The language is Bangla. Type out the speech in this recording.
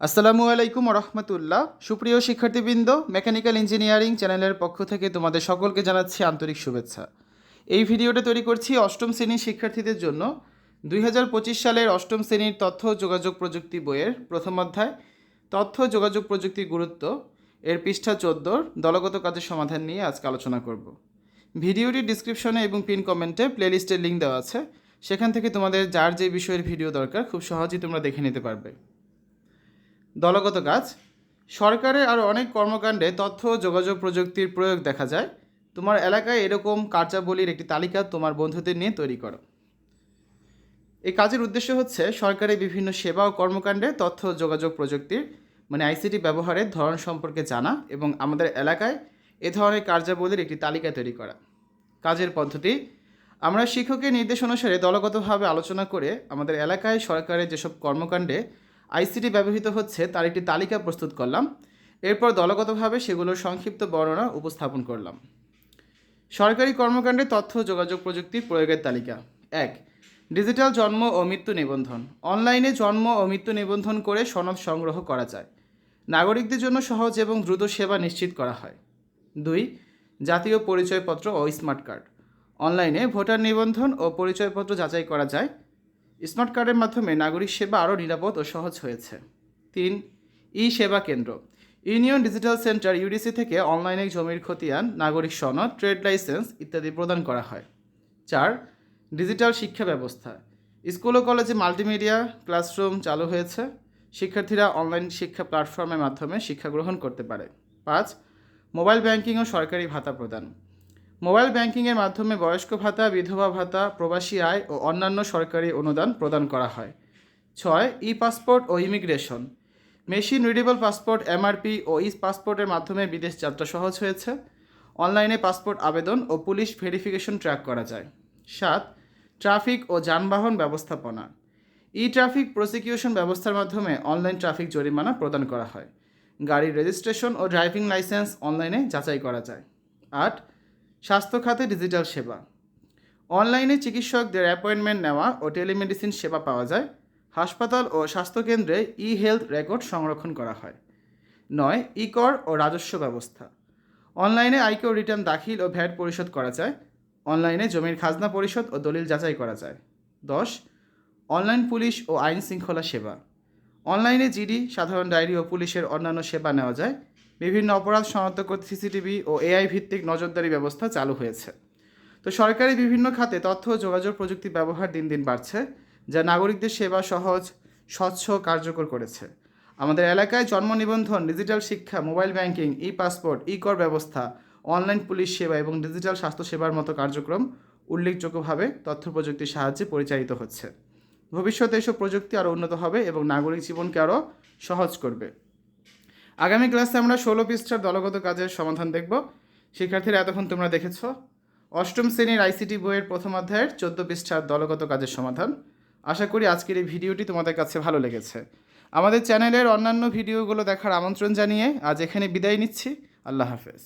আসসালামু আলাইকুম রহমতুল্লাহ সুপ্রিয় শিক্ষার্থীবৃন্দ, মেকানিক্যাল ইঞ্জিনিয়ারিং চ্যানেলের পক্ষ থেকে তোমাদের সকলকে জানাচ্ছি আন্তরিক শুভেচ্ছা। এই ভিডিওটা তৈরি করছি অষ্টম শ্রেণির শিক্ষার্থীদের জন্য। দুই হাজার পঁচিশ সালের অষ্টম শ্রেণির তথ্য যোগাযোগ প্রযুক্তি বইয়ের প্রথম অধ্যায়, তথ্য যোগাযোগ প্রযুক্তির গুরুত্ব এর পৃষ্ঠা চোদ্দোর দলগত কাজের সমাধান নিয়ে আজকে আলোচনা করব। ভিডিওটি ডিসক্রিপশনে এবং পিন কমেন্টে প্লেলিস্টের লিঙ্ক দেওয়া আছে। সেখান থেকে তোমাদের যার যে বিষয়ের ভিডিও দরকার, খুব সহজেই তোমরা দেখে নিতে পারবে। দলগত কাজ। সরকারের আরও অনেক কর্মকাণ্ডে তথ্য যোগাযোগ প্রযুক্তির প্রয়োগ দেখা যায়। তোমার এলাকায় এরকম কার্যাবলীর একটি তালিকা তোমার বন্ধুদের নিয়ে তৈরি করো। এই কাজের উদ্দেশ্য হচ্ছে সরকারের বিভিন্ন সেবা ও কর্মকাণ্ডে তথ্য যোগাযোগ প্রযুক্তির মানে আইসিটি ব্যবহারের ধরন সম্পর্কে জানা এবং আমাদের এলাকায় এ ধরনের কার্যাবলীর একটি তালিকা তৈরি করা। কাজের পদ্ধতি, আমরা শিক্ষকের নির্দেশ অনুসারে দলগতভাবে আলোচনা করে আমাদের এলাকায় সরকারের যেসব কর্মকাণ্ডে আইসিটি ব্যবহৃত হচ্ছে, তার একটি তালিকা প্রস্তুত করলাম। এরপর দলগতভাবে সেগুলোর সংক্ষিপ্ত বর্ণনা উপস্থাপন করলাম। সরকারি কর্মকাণ্ডে তথ্য, যোগাযোগ প্রযুক্তির প্রয়োগের তালিকা। এক, ডিজিটাল জন্ম ও মৃত্যু নিবন্ধন। অনলাইনে জন্ম ও মৃত্যু নিবন্ধন করে সনদ সংগ্রহ করা যায়। নাগরিকদের জন্য সহজ এবং দ্রুত সেবা নিশ্চিত করা হয়। দুই, জাতীয় পরিচয়পত্র ও স্মার্ট কার্ড। অনলাইনে ভোটার নিবন্ধন ও পরিচয়পত্র যাচাই করা যায়। স্মার্ট কার্ডের মাধ্যমে নাগরিক সেবা আরও নিরাপদ ও সহজ হয়েছে। তিন ই সেবা কেন্দ্র। ইউনিয়ন ডিজিটাল সেন্টার ইউডিসি থেকে অনলাইনে জমির খতিয়ান, নাগরিক সনদ, ট্রেড লাইসেন্স ইত্যাদি প্রদান করা হয়। চার, ডিজিটাল শিক্ষা ব্যবস্থা। স্কুল ও কলেজে মাল্টিমিডিয়া ক্লাসরুম চালু হয়েছে। শিক্ষার্থীরা অনলাইন শিক্ষা প্ল্যাটফর্মের মাধ্যমে শিক্ষা গ্রহণ করতে পারে। পাঁচ, মোবাইল ব্যাংকিং ও সরকারি ভাতা প্রদান। মোবাইল ব্যাংকিংয়ের মাধ্যমে বয়স্ক ভাতা, বিধবা ভাতা, প্রবাসী আয় ও অন্যান্য সরকারি অনুদান প্রদান করা হয়। ছয় ই পাসপোর্ট ও immigration. Machine readable passport, MRP ও ই পাসপোর্টের মাধ্যমে বিদেশ যাত্রা সহজ হয়েছে। অনলাইনে পাসপোর্ট আবেদন ও পুলিশ ভেরিফিকেশন ট্র্যাক করা যায়। সাত, ট্রাফিক ও যানবাহন ব্যবস্থাপনা। ই ট্রাফিক প্রসিকিউশন ব্যবস্থার মাধ্যমে অনলাইন ট্রাফিক জরিমানা প্রদান করা হয়। গাড়ির রেজিস্ট্রেশন ও ড্রাইভিং লাইসেন্স অনলাইনে যাচাই করা যায়। আট স্বাস্থ্য খাতে ডিজিটাল সেবা। অনলাইনে চিকিৎসকদের অ্যাপয়েন্টমেন্ট নেওয়া ও টেলিমেডিসিন সেবা পাওয়া যায়। হাসপাতাল ও স্বাস্থ্যকেন্দ্রে ই হেলথ রেকর্ড সংরক্ষণ করা হয়। নয় ই কর ও রাজস্ব ব্যবস্থা। অনলাইনে আয়কর রিটার্ন দাখিল ও ভ্যাট পরিশোধ করা যায়। অনলাইনে জমির খাজনা পরিশোধ ও দলিল যাচাই করা যায়। দশ, অনলাইন পুলিশ ও আইন শৃঙ্খলা সেবা। অনলাইনে জিডি, সাধারণ ডায়েরি ও পুলিশের অন্যান্য সেবা নেওয়া যায়। বিভিন্ন অপরাধ শনাক্ত করতে সিসিটিভি ও এআই ভিত্তিক নজরদারি ব্যবস্থা চালু হয়েছে। তো সরকারি বিভিন্ন খাতে তথ্য ও যোগাযোগ প্রযুক্তি ব্যবহার দিন দিন বাড়ছে, যা নাগরিকদের সেবা সহজ, স্বচ্ছ কার্যকর করেছে। আমাদের এলাকায় জন্ম নিবন্ধন, ডিজিটাল শিক্ষা, mobile banking E passport E কর ব্যবস্থা, অনলাইন পুলিশ সেবা এবং ডিজিটাল স্বাস্থ্য সেবার মতো কার্যক্রম উল্লেখযোগ্যভাবে তথ্য প্রযুক্তির সাহায্যে পরিচালিত হচ্ছে। ভবিষ্যতে এসব প্রযুক্তি আরও উন্নত হবে এবং নাগরিক জীবনকে আরও সহজ করবে। আগামী ক্লাসে আমরা ষোলো পৃষ্ঠার দলগত কাজের সমাধান দেখব। শিক্ষার্থীরা, এতক্ষণ তোমরা দেখেছ। অষ্টম শ্রেণির আইসিটি বইয়ের প্রথম অধ্যায়ের চোদ্দ পৃষ্ঠার দলগত কাজের সমাধান। আশা করি আজকের এই ভিডিওটি তোমাদের কাছে ভালো লেগেছে। আমাদের চ্যানেলের অন্যান্য ভিডিওগুলো দেখার আমন্ত্রণ জানিয়ে আজ এখানে বিদায় নিচ্ছি। আল্লাহ হাফেজ।